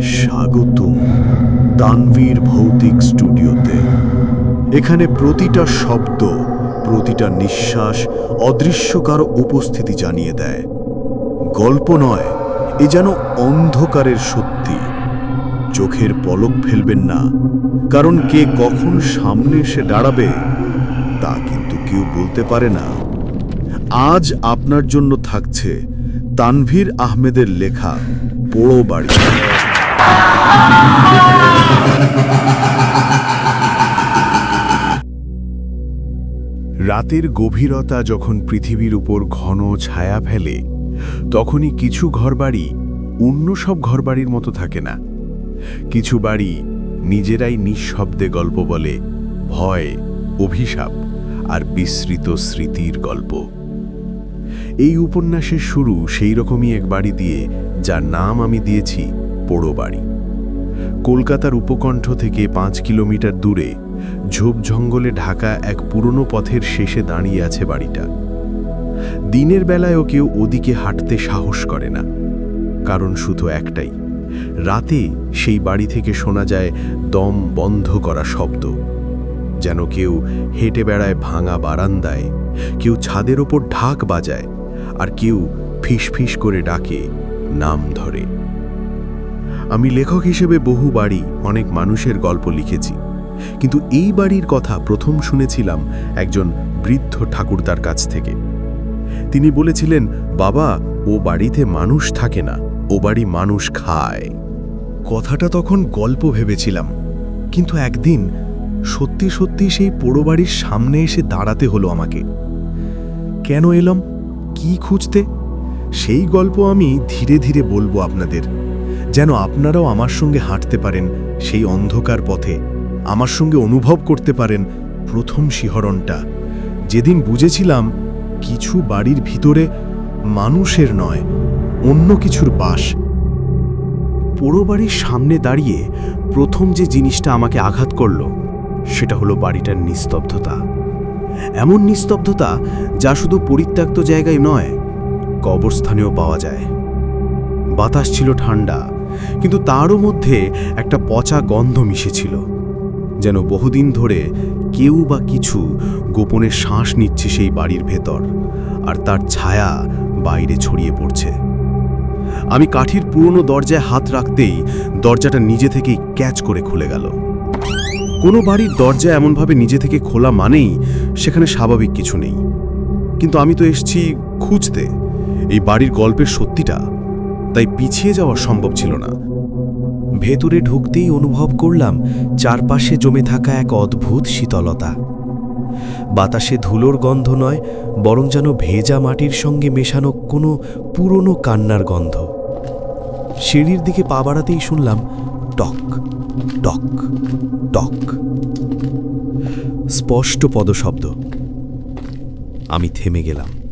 স্বাগতম তানভীর ভৌতিক স্টুডিওতে। এখানে প্রতিটা শব্দ, প্রতিটা নিঃশ্বাস অদৃশ্য কারও উপস্থিতি জানিয়ে দেয়। গল্প নয়, এ যেন অন্ধকারের সত্যি। চোখের পলক ফেলবেন না, কারণ কে কখন সামনে এসে দাঁড়াবে, তা কিন্তু কেউ বলতে পারে না। আজ আপনার জন্য থাকছে তানভীর আহমেদের লেখা পোড়ো বাড়ি। রাতের গভীরতা যখন পৃথিবীর উপর ঘন ছায়া ফেলে, তখনই কিছু ঘরবাড়ি অন্য সব ঘরবাড়ির মতো থাকে না। কিছু বাড়ি নিজেরাই নিঃশব্দে গল্প বলে, ভয়, অভিশাপ আর বিস্মৃত স্মৃতির গল্প। এই উপন্যাসের শুরু সেই রকমই এক বাড়ি দিয়ে যার নাম আমি দিয়েছি পোড়ো বাড়ি কলকাতার উপকণ্ঠ থেকে পাঁচ কিলোমিটার দূরে ঝোপ জঙ্গলে ঢাকা এক পুরনো পথের শেষে দাঁড়িয়ে আছে বাড়িটা। দিনের বেলায়ও কেউ ওদিকে হাঁটতে সাহস করে না। কারণ শুধু একটাই, রাতে সেই বাড়ি থেকে শোনা যায় দম বন্ধ করা শব্দ। যেন কেউ হেঁটে বেড়ায় ভাঙা বারান্দায়, কেউ ছাদের ওপর ঢাক বাজায়, আর কেউ ফিসফিস করে ডাকে নাম ধরে। আমি লেখক হিসেবে বহু বাড়ি অনেক মানুষের গল্প লিখেছি, কিন্তু এই বাড়ির কথা প্রথম শুনেছিলাম একজন বৃদ্ধ ঠাকুরদার কাছ থেকে। তিনি বলেছিলেন, বাবা, ও বাড়িতে মানুষ থাকে না, ও বাড়ি মানুষ খায়। কথাটা তখন গল্প ভেবেছিলাম, কিন্তু একদিন সত্যি সত্যি সেই পোড়ো বাড়ির সামনে এসে দাঁড়াতে হলো আমাকে। কেন এলাম? কি খুঁজতে? সেই গল্প আমি ধীরে ধীরে বলব আপনাদের। যেন আপনারাও আমার সঙ্গে হাঁটতে পারেন সেই অন্ধকার পথে, আমার সঙ্গে অনুভব করতে পারেন প্রথম শিহরণটা। যেদিন বুঝেছিলাম কিছু বাড়ির ভিতরে মানুষের নয়, অন্য কিছুর বাস। পোড়ো বাড়ির সামনে দাঁড়িয়ে প্রথম যে জিনিসটা আমাকে আঘাত করল, সেটা হলো বাড়িটার নিস্তব্ধতা। এমন নিস্তব্ধতা যা শুধু পরিত্যক্ত জায়গায় নয় কবরস্থানেও পাওয়া যায়। বাতাস ছিল ঠান্ডা, কিন্তু তারও মধ্যে একটা পচা গন্ধ মিশেছিল, যেন বহুদিন ধরে কেউ বা কিছু গোপনে শ্বাস নিচ্ছে সেই বাড়ির ভেতর, আর তার ছায়া বাইরে ছড়িয়ে পড়ছে। আমি কাঠির পুরনো দরজায় হাত রাখতেই দরজাটা নিজে থেকেই ক্যাচ করে খুলে গেল। কোনো বাড়ির দরজা এমনভাবে নিজে থেকে খোলা মানেই সেখানে স্বাভাবিক কিছু নেই। কিন্তু আমি তো এসছি খুঁজতে। এই বাড়ির গল্পের সত্যিটা, তাই পিছিয়ে যাওয়া সম্ভব ছিল না। ভেতরে ঢুকতেই অনুভব করলাম, চারপাশে জমে থাকা এক অদ্ভুত শীতলতা। বাতাসে ধুলোর গন্ধ নয়, বরং যেন ভেজা মাটির সঙ্গে মেশানো কোনো পুরনো কান্নার গন্ধ। সিঁড়ির দিকে পা বাড়াতেই শুনলাম, টক টক টক। স্পষ্ট পদশব্দ। আমি থেমে গেলাম।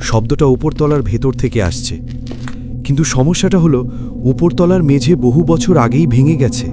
শব্দটা উপরতলার ভেতর থেকে আসছে। কিন্তু সমস্যাটা হলো, উপরতলার মেঝে বহু বছর আগেই ভেঙে গেছে।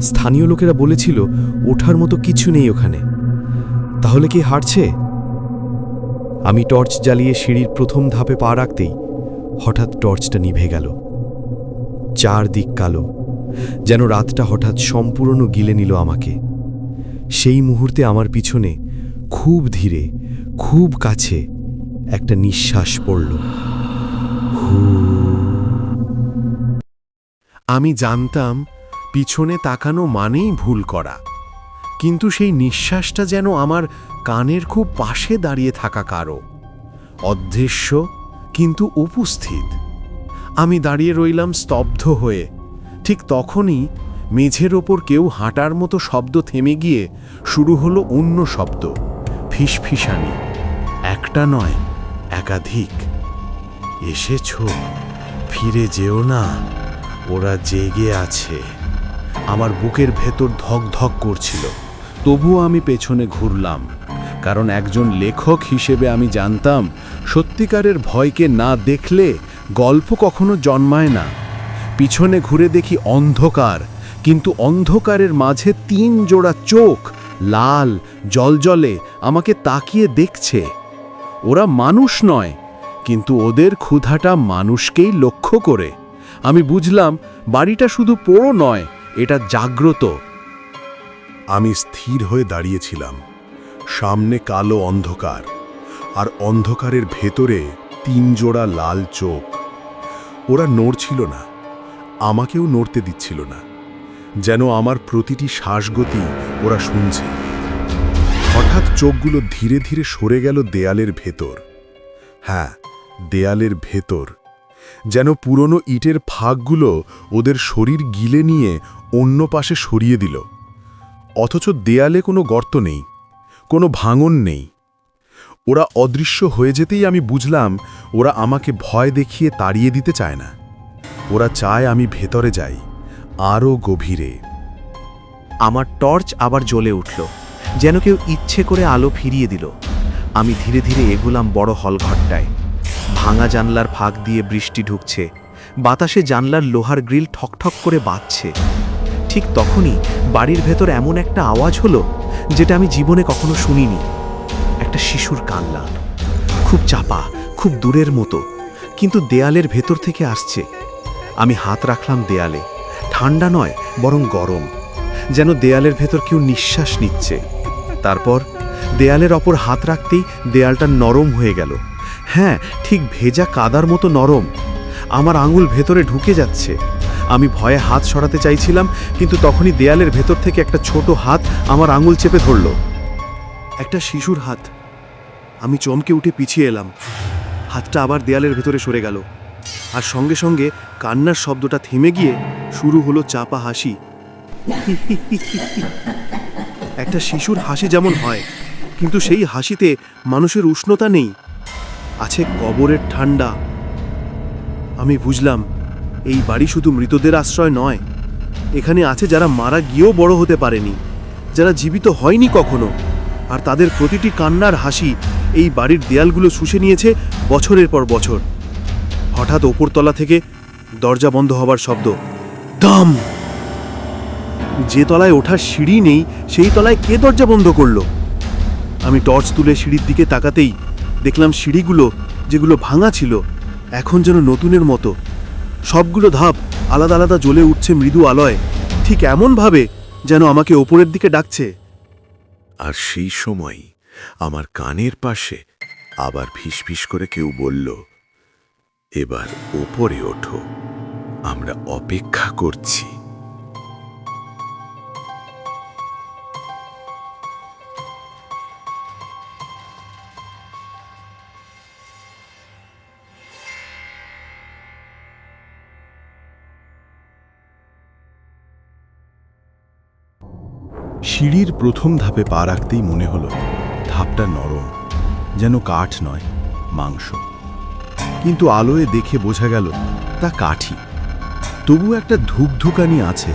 স্থানীয় লোকেরা বলেছিল, ওঠার মতো কিছু নেই ওখানে। তাহলে কি হাঁটছে? আমি টর্চ জ্বালিয়ে সিঁড়ির প্রথম ধাপে পা রাখতেই হঠাৎ টর্চটা নিভে গেল। চারদিক কালো। যেন রাতটা হঠাৎ সম্পূর্ণ গিলে নিল আমাকে। সেই মুহূর্তে আমার পিছনে খুব ধীরে, খুব কাছে একটা নিঃশ্বাস পড়ল। আমি জানতাম, পিছনে তাকানো মানেই ভুল করা। কিন্তু সেই নিঃশ্বাসটা যেন আমার কানের খুব পাশে দাঁড়িয়ে থাকা কারও। অদৃশ্য, কিন্তু উপস্থিত। আমি দাঁড়িয়ে রইলাম স্তব্ধ হয়ে। ঠিক তখনই মেঝের ওপর কেউ হাঁটার মতো শব্দ থেমে গিয়ে শুরু হলো অন্য শব্দ, ফিসফিসানি। একটা নয় একাধিক। এসেছ? ফিরে যেও না। ওরা জেগে আছে। আমার বুকের ভেতর ধক ধক করছিল। তবুও আমি পেছনে ঘুরলাম। কারণ একজন লেখক হিসেবে আমি জানতাম, সত্যিকারের ভয়কে না দেখলে গল্প কখনো জন্মায় না। পিছনে ঘুরে দেখি অন্ধকার, কিন্তু অন্ধকারের মাঝে তিন জোড়া চোখ লাল, জলজলে আমাকে তাকিয়ে দেখছে। ওরা মানুষ নয়, কিন্তু ওদের ক্ষুধাটা মানুষকেই লক্ষ্য করে। আমি বুঝলাম, বাড়িটা শুধু পোড়ো নয়, এটা জাগ্রত। আমি স্থির হয়ে দাঁড়িয়েছিলাম, সামনে কালো অন্ধকার, আর অন্ধকারের ভেতরে তিন জোড়া লাল চোখ। ওরা নড়ছিল না, আমাকেও নড়তে দিচ্ছিল না, যেন আমার প্রতিটি শ্বাসগতি ওরা শুনছে। হঠাৎ চোখগুলো ধীরে ধীরে সরে গেল দেয়ালের ভেতর। হ্যাঁ দেয়ালের ভেতর। যেন পুরনো ইটের ফাঁকগুলো ওদের শরীর গিলে নিয়ে অন্য পাশে সরিয়ে দিল। অথচ দেয়ালে কোনো গর্ত নেই, কোনো ভাঙন নেই। ওরা অদৃশ্য হয়ে যেতেই আমি বুঝলাম, ওরা আমাকে ভয় দেখিয়ে তাড়িয়ে দিতে চায় না। ওরা চায় আমি ভেতরে যাই আরও গভীরে। আমার টর্চ আবার জ্বলে উঠল। যেন কেউ ইচ্ছে করে আলো ফিরিয়ে দিল। আমি ধীরে ধীরে এগুলাম বড় হলঘরটায়। ভাঙা জানলার ফাঁক দিয়ে বৃষ্টি ঢুকছে। বাতাসে জানলার লোহার গ্রিল ঠকঠক করে বাজছে। ঠিক তখনই বাড়ির ভেতর এমন একটা আওয়াজ হলো, যেটা আমি জীবনে কখনো শুনিনি। একটা শিশুর কান্না। খুব চাপা, খুব দূরের মতো, কিন্তু দেয়ালের ভেতর থেকে আসছে। আমি হাত রাখলাম দেয়ালে। ঠান্ডা নয়, বরং গরম। যেন দেয়ালের ভেতর কেউ নিঃশ্বাস নিচ্ছে। তারপর দেয়ালের অপর হাত রাখতেই দেয়ালটা নরম হয়ে গেল। হ্যাঁ ঠিক ভেজা কাদার মতো নরম। আমার আঙুল ভেতরে ঢুকে যাচ্ছে। আমি ভয়ে হাত সরাতে চাইছিলাম, কিন্তু তখনই দেয়ালের ভেতর থেকে একটা ছোট হাত আমার আঙুল চেপে ধরল। একটা শিশুর হাত। আমি চমকে উঠে পিছিয়ে এলাম। হাতটা আবার দেয়ালের ভেতরে সরে গেল। আর সঙ্গে সঙ্গে কান্নার শব্দটা থেমে গিয়ে শুরু হলো চাপা হাসি। একটা শিশুর হাসি যেমন হয়, কিন্তু সেই হাসিতে মানুষের উষ্ণতা নেই। আছে কবরের ঠান্ডা আমি বুঝলাম, এই বাড়ি শুধু মৃতদের আশ্রয় নয়। এখানে আছে যারা মারা গিয়েও বড় হতে পারেনি, যারা জীবিত হয়নি কখনো। আর তাদের প্রতিটি কান্নার হাসি এই বাড়ির দেয়ালগুলো শুষে নিয়েছে বছরের পর বছর। হঠাৎ ওপরতলা থেকে দরজা বন্ধ হবার শব্দ। দাম! যে তলায় ওঠার সিঁড়ি নেই, সেই তলায় কে দরজা বন্ধ করল? আমি টর্চ তুলে সিঁড়ির দিকে তাকাতেই দেখলাম সিঁড়িগুলো যেগুলো ভাঙা ছিল, এখন যেন নতুনের মতো। সবগুলো ধাপ আলাদা আলাদা জ্বলে উঠছে মৃদু আলয়। ঠিক এমনভাবে যেন আমাকে ওপরের দিকে ডাকছে। আর সেই সময় আমার কানের পাশে আবার ফিসফিস করে কেউ বলল, এবার ওপরে ওঠো, আমরা অপেক্ষা করছি। সিঁড়ির প্রথম ধাপে পা রাখতেই মনে হলো, ধাপটা নরম, যেন কাঠ নয়, মাংস। কিন্তু আলোয় দেখে বোঝা গেল, তা কাঠি তবু একটা ধুকধুকানি আছে,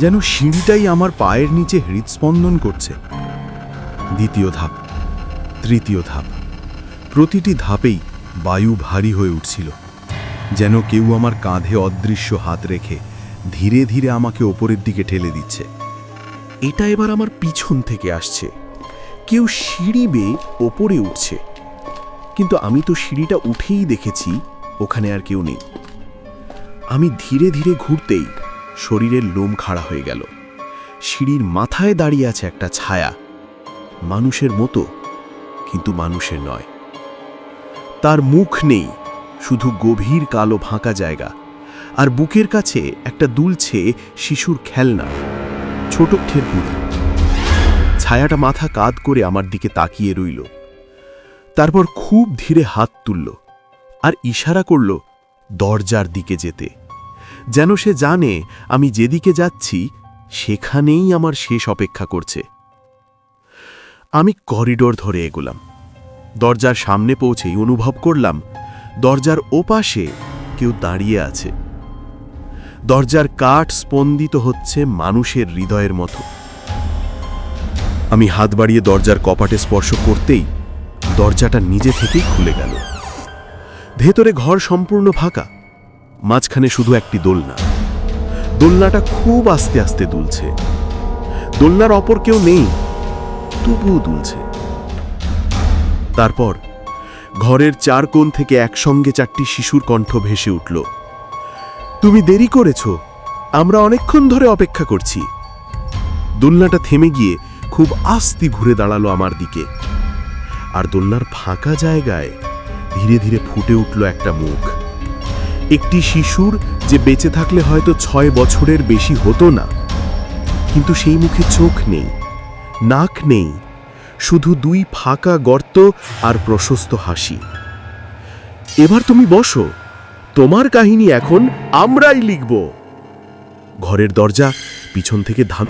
যেন সিঁড়িটাই আমার পায়ের নিচে হৃদস্পন্দন করছে। দ্বিতীয় ধাপ, তৃতীয় ধাপ, প্রতিটি ধাপেই বায়ু ভারী হয়ে উঠছিল, যেন কেউ আমার কাঁধে অদৃশ্য হাত রেখে ধীরে ধীরে আমাকে ওপরের দিকে ঠেলে দিচ্ছে। এটা এবার আমার পিছন থেকে আসছে। কেউ সিঁড়ি বেয়ে ওপরে উঠছে। কিন্তু আমি তো সিঁড়িটা উঠেই দেখেছি, ওখানে আর কেউ নেই। আমি ধীরে ধীরে ঘুরতেই শরীরের লোম খাড়া হয়ে গেল। সিঁড়ির মাথায় দাঁড়িয়ে আছে একটা ছায়া। মানুষের মতো, কিন্তু মানুষের নয়। তার মুখ নেই, শুধু গভীর কালো ফাঁকা জায়গা। আর বুকের কাছে একটা দুলছে শিশুর খেলনা। ছোট ঠেরপুর ছায়াটা মাথা কাত করে আমার দিকে তাকিয়ে রইল। তারপর খুব ধীরে হাত তুলল আর ইশারা করল দরজার দিকে যেতে। যেন সে জানে আমি যেদিকে যাচ্ছি, সেখানেই আমার শেষ অপেক্ষা করছে। আমি করিডোর ধরে এগোলাম। দরজার সামনে পৌঁছেই অনুভব করলাম দরজার ওপাশে কেউ দাঁড়িয়ে আছে। দরজার কাঠ স্পন্দিত হচ্ছে মানুষের হৃদয়ের মতো। আমি হাত বাড়িয়ে দরজার কপাটে স্পর্শ করতেই দরজাটা নিজে থেকেই খুলে গেল। ভেতরে ঘর সম্পূর্ণ ফাঁকা, মাঝখানে শুধু একটি দোলনা। দোলনাটা খুব আস্তে আস্তে দুলছে। দোলনার অপর কেউ নেই, তবুও দুলছে। তারপর ঘরের চার কোণ থেকে একসঙ্গে চারটি শিশুর কণ্ঠ ভেসে উঠল। তুমি দেরি করেছ। আমরা অনেকক্ষণ ধরে অপেক্ষা করছি। দোলনাটা থেমে গিয়ে খুব আস্তি ঘুরে দাঁড়াল আমার দিকে। আর দোলনার ফাঁকা জায়গায় ধীরে ধীরে ফুটে উঠল একটা মুখ। একটি শিশুর যে বেঁচে থাকলে হয়তো ছয় বছরের বেশি হতো না। কিন্তু সেই মুখে চোখ নেই, নাক নেই, শুধু দুই ফাঁকা গর্ত আর প্রশস্ত হাসি। এবার তুমি বসো। তোমার কাহিনী এখন আমরাই লিখব। ঘরের দরজা পিছন থেকে ধান